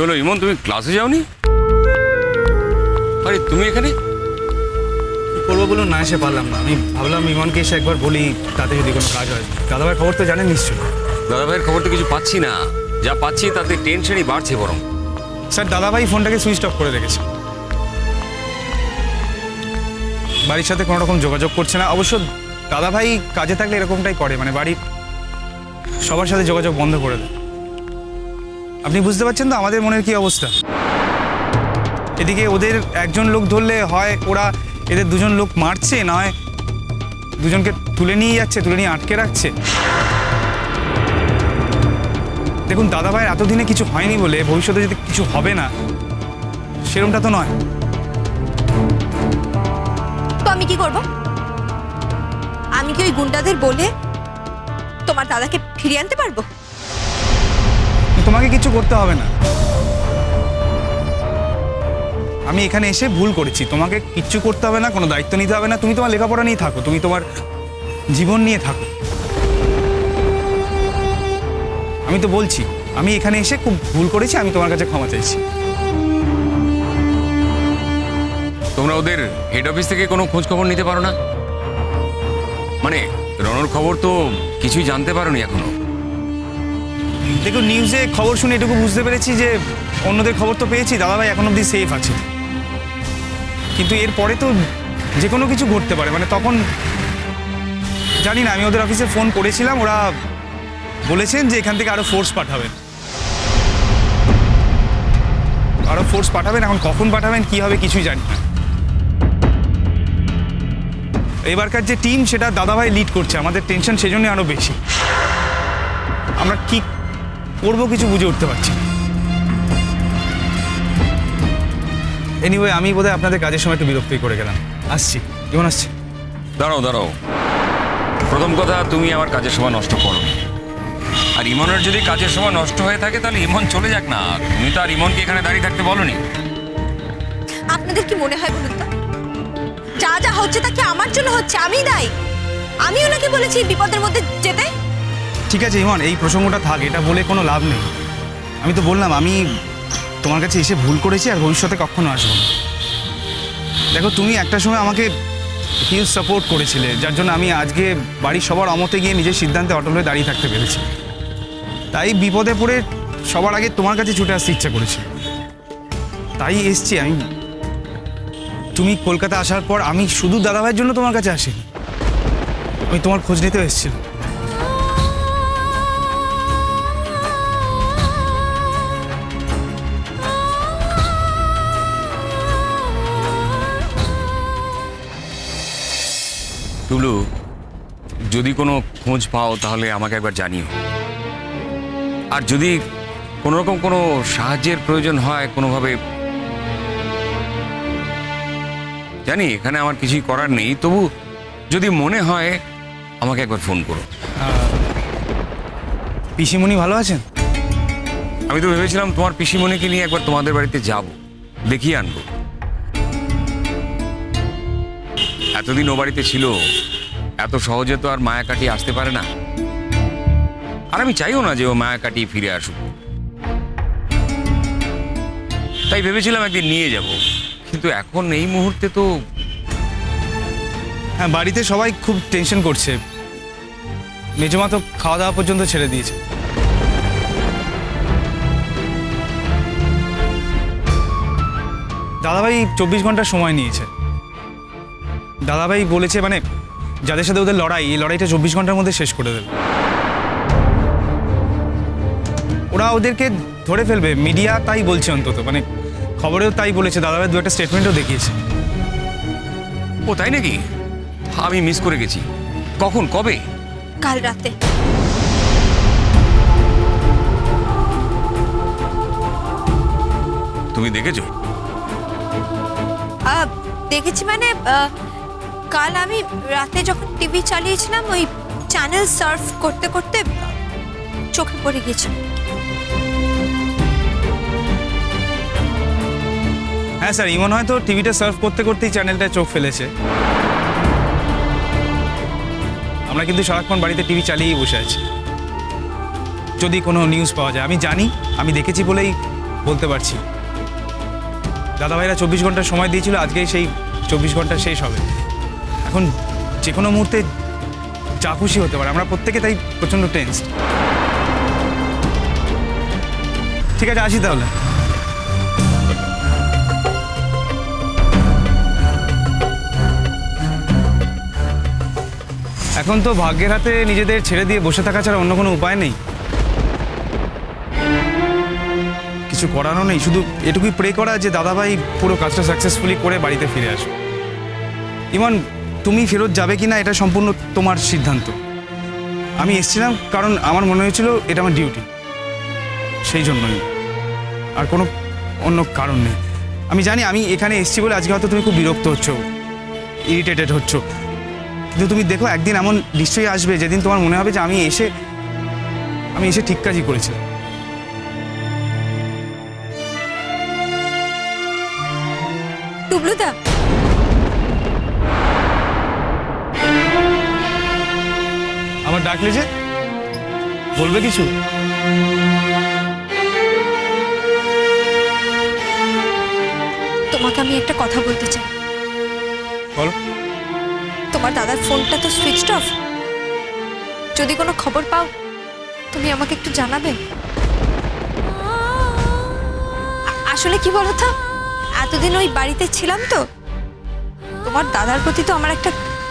হলো ইমন তুমি ক্লাসে যাওনি? আরে তুমি এখানে? করব বলুন? না এসে পারলাম না। আমি ভাবলাম ইমনকে এসে একবার বলি তাতে যদি কোনো কাজ হয়। দাদাভাই খবর তো জানেন নিশ্চয়ই। দাদাভাইয়ের খবর তো কিছু পাচ্ছি না। যা পাচ্ছি তাতে টেনশনই বাড়ছে বরং। স্যার দাদাভাই ফোনটাকে সুইচ অফ করে রেখেছে। বাড়ির সাথে কোনো রকম যোগাযোগ করছে না। অবশ্য দাদাভাই কাজে থাকলে এরকমটাই করে মানে বাড়ির সবার সাথে যোগাযোগ বন্ধ করে দেয়। আপনি বুঝতে পারছেন তো আমাদের মনের কি অবস্থা? এদিকে ওদের একজন লোক ধরলে হয় ওরা এদের দুজন লোক মারছে নয় দুজনকে তুলে নিয়ে যাচ্ছে, তুলে নিয়ে আটকে রাখছে। দেখুন, দাদাভাইয়ের এতদিনে কিছু হয়নি বলে ভবিষ্যতে যদি কিছু হবে না, সেরমটা তো নয়। তো আমি কি করব? আমি কি ওই গুন্ডাদের বলে তোমার দাদাকে ফিরিয়ে আনতে পারব? তোমাকে কিছু করতে হবে না। আমি এখানে এসে ভুল করেছি। তোমাকে কিচ্ছু করতে হবে না, কোনো দায়িত্ব নিতে হবে না। তুমি তোমার লেখাপড়া নিয়ে থাকো, তুমি তোমার জীবন নিয়ে থাকো। আমি তো বলছি, আমি এখানে এসে খুব ভুল করেছি, আমি তোমার কাছে ক্ষমা চাইছি। তোমরা ওদের হেড অফিস থেকে কোনো খোঁজ খবর নিতে পারো না? মানে রনর খবর তো কিছুই জানতে পারোনি এখনও। দেখুন নিউজে খবর শুনে এটুকু বুঝতে পেরেছি যে অন্যদের খবর তো পেয়েছি, দাদাভাই এখন অবধি সেফ আছে। কিন্তু এরপরে তো যে কোনো কিছু ঘটতে পারে মানে তখন জানি না, আমি ওদের অফিসে ফোন করেছিলাম, ওরা বলেছেন যে এখান থেকে আরও ফোর্স পাঠাবেন। আরও ফোর্স পাঠাবেন, এখন কখন পাঠাবেন, কি হবে কিছুই জানি না। এবারকার যে টিম সেটা দাদাভাই লিড করছে, আমাদের টেনশন সেজন্য আরও বেশি। আমরা কি করব কিছু বুঝে উঠতে পারছি এনিওয়ে আমি বোধহয় আপনাদের কাজের সময় একটু বিরক্তই করে গেলাম। আসছি কেমন আসছি। দাঁড়াও দাঁড়াও। প্রথম কথা তুমি আমার কাজের সময় নষ্ট করো আর ইমনের যদি কাজের সময় নষ্ট হয়ে থাকে তাহলে ইমন চলে যাক না। তুমি তো আর ইমনকে এখানে দাঁড়িয়ে থাকতে বলনি। আপনাদের কি মনে হয় বলুন তো? যা যা হচ্ছে তা কি আমার জন্য হচ্ছে? আমি দায়ী। আমি ওনাকে বলেছি বিপদের মধ্যে যেতে। ঠিক আছে, ইমন, এই প্রসঙ্গটা থাক, এটা বলে কোনো লাভ নেই। আমি তো বললাম, আমি তোমার কাছে এসে ভুল করেছি আর ভবিষ্যতে কখনো আসব না। দেখো, তুমি একটা সময় আমাকে হিউজ সাপোর্ট করেছিলে, যার জন্য আমি আজকে বাড়ির সবার অমতে গিয়ে নিজের সিদ্ধান্তে অটল হয়ে দাঁড়িয়ে থাকতে পেরেছি। তাই বিপদে পড়ে সবার আগে তোমার কাছে ছুটে আসতে ইচ্ছা করেছিল। তাই এসছি আমি। তুমি কলকাতা আসার পর আমি শুধু দাদাভাইয়ের জন্য তোমার কাছে আসিনি। আমি তোমার খোঁজ নিতেও এসেছিলাম। টুলু যদি কোনো খোঁজ পাও তাহলে আমাকে একবার জানিও। আর যদি কোনো রকম কোনো সাহায্যের প্রয়োজন হয় কোনোভাবে জানি এখানে আমার কিছুই করার নেই তবু যদি মনে হয় আমাকে একবার ফোন করো। পিসিমণি ভালো আছেন? আমি তো ভেবেছিলাম তোমার পিসিমণিকে নিয়ে একবার তোমাদের বাড়িতে যাব দেখিয়ে আনব। এতদিন ও বাড়িতে ছিল, এত সহজে তো আর মায়া কাটিয়ে আসতে পারে না। আর আমি চাইও না যে ও মায়া কাটিয়ে ফিরে আসুক। তাই ভেবেছিলাম একদিন নিয়ে যাব, কিন্তু এখন এই মুহূর্তে তো হ্যাঁ বাড়িতে সবাই খুব টেনশন করছে। মেজমা তো খাওয়া দাওয়া পর্যন্ত ছেড়ে দিয়েছে। দাদাভাই চব্বিশ ঘণ্টা সময় নিয়েছে। দাদাভাই বলেছে মানে যাদের সাথে ওদের লড়াই এই লড়াইটা চব্বিশ ঘণ্টার মধ্যে শেষ করে দেবে। ওরা ওদেরকে ধরে ফেলবে মিডিয়া তাই বলছে অন্তত মানে খবরেও তাই বলেছে দাদাভাই দু একটা স্টেটমেন্টও দেখিয়েছে। ও তাই নাকি? আমি মিস করে গেছি। কখন? কবে? কাল রাতে। তুমি দেখেছ? আহ, দেখেছি মানে কাল আমি রাতে যখন টিভি চালিয়েছিলাম, ওই চ্যানেল সার্ফ করতে করতে চোখে পড়ে গেছিল হ্যাঁ স্যার, ইমন হয়তো টিভিটা সার্ভ করতে করতেই চ্যানেলটায় চোখ ফেলেছে। আমরা কিন্তু সারাক্ষণ বাড়িতে টিভি চালিয়েই বসে আছি। যদি কোনো নিউজ পাওয়া যায়, আমি জানি, আমি দেখেছি বলেই বলতে পারছি। দাদাভাইরা চব্বিশ ঘণ্টা সময় দিয়েছিল, আজকেই সেই চব্বিশ ঘণ্টা শেষ হবে। এখন যে কোনো মুহূর্তে যা খুশি হতে পারে। আমরা প্রত্যেকে তাই প্রচণ্ড টেন্স ঠিক আছে, আসি তাহলে। এখন তো ভাগ্যের হাতে নিজেদের ছেড়ে দিয়ে বসে থাকা ছাড়া অন্য কোনো উপায় নেই। কিছু করারও নেই, শুধু এটুকুই প্রে করা যে দাদাভাই পুরো কাজটা সাকসেসফুলি করে বাড়িতে ফিরে আসবে ইমন তুমি ফেরত যাবে কি না এটা সম্পূর্ণ তোমার সিদ্ধান্ত। আমি এসেছিলাম কারণ আমার মনে হয়েছিল এটা আমার ডিউটি সেই জন্যই। আর কোনো অন্য কারণ নেই। আমি জানি আমি এখানে এসেছি বলে আজকে হয়তো তুমি খুব বিরক্ত হচ্ছ ইরিটেটেড হচ্ছ। কিন্তু তুমি দেখো, একদিন এমন নিশ্চয়ই আসবে যেদিন তোমার মনে হবে যে আমি এসে আমি এসে ঠিক কাজই করেছি। টুবলুদা ডাকলে যে বলবে কিছু? তোমাকে আমি একটা কথা বলতে চাই। বলো। তোমার দাদার ফোনটা তো সুইচ অফ যদি কোনো খবর পাও তুমি আমাকে একটু জানাবে। আসলে কি বলো তো এতদিন ওই বাড়িতে ছিলাম তো। তোমার দাদার প্রতি তো আমার একটা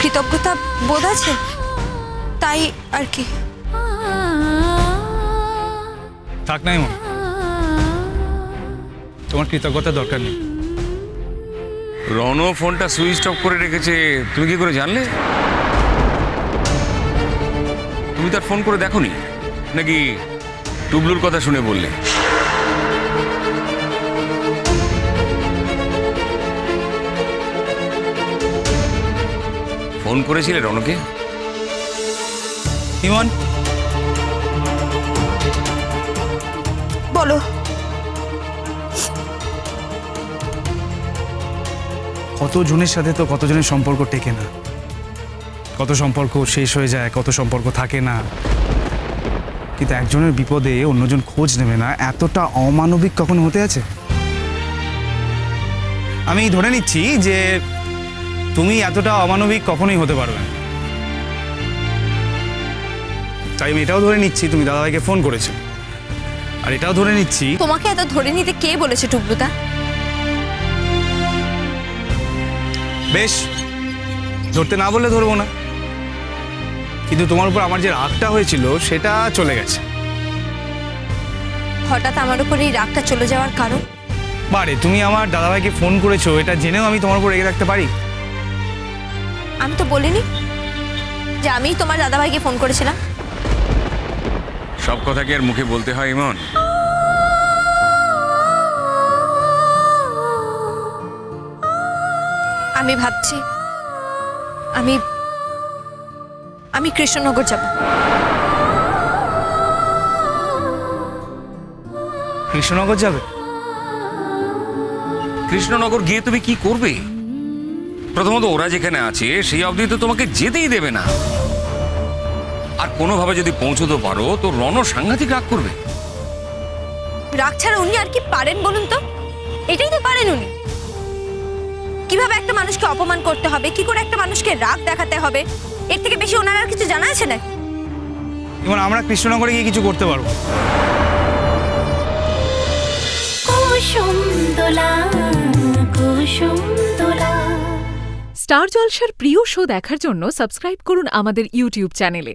কৃতজ্ঞতা বোধ আছে। তাই আর কি। থাক নাই মন তোমার কৃতজ্ঞতা দরকার নেই। রণ ফোনটা সুইচ অফ করে রেখেছে। তুমি কি করে জানলে? তুমি তার ফোন করে দেখোনি? নাকি টুবলুর কথা শুনে বললে? ফোন করেছিলে রণকে ইমন। বলো। কত জনের সাথে তো কতজনের সম্পর্ক টেকে না? কত সম্পর্ক শেষ হয়ে যায় কত সম্পর্ক থাকে না। কিন্তু একজনের বিপদে অন্যজন খোঁজ নেবে না এতটা অমানবিক কখনো হতে আছে? আমি ধরে নিচ্ছি যে তুমি এতটা অমানবিক কখনোই হতে পারবে না। তাই আমি এটাও ধরে নিচ্ছি তুমি দাদাভাইকে ফোন করেছ। আর এটাও ধরে নিচ্ছি তোমাকে এত ধরে নিতে কে বলেছে টুবলুদা বেশ ধরতে না বললে ধরবো না। কিন্তু তোমার উপর আমার যে রাগটা হয়েছিল সেটা চলে গেছে। হঠাৎ আমার উপর এই রাগটা চলে যাওয়ার কারণ? বারে তুমি আমার দাদাভাইকে ফোন করেছ এটা জেনেও আমি তোমার উপর রেগে থাকতে পারি? আমি তো বলিনি যে আমি তোমার দাদাভাইকে ফোন করেছিলাম। সব কথা কি আর মুখে বলতে হয় ইমন? আমি ভাবছি আমি আমি কৃষ্ণনগর যাব। কৃষ্ণনগর যাবে? কৃষ্ণনগর গিয়ে তুমি কি করবে? প্রথমত ওরা যেখানে আছে সেই অবধি তো তোমাকে যেতেই দেবে না। আর কোনোভাবে যদি পৌঁছতে পারো তো রণ সাংঘাতিক রাগ করবে। রাগ ছাড়া উনি আর কি পারেন বলুন তো? এটাই তো পারেন উনি। কীভাবে একটা মানুষকে অপমান করতে হবে? কি করে একটা মানুষকে রাগ দেখাতে হবে? এর থেকে বেশি ওনার আর কিছু জানা আছে না এবং আমরা কৃষ্ণনগরে গিয়ে কিছু করতে পারব। কুসুম দোলা কুসুম দোলা স্টার জলসার প্রিয় শো দেখার জন্য সাবস্ক্রাইব করুন আমাদের ইউটিউব চ্যানেলে।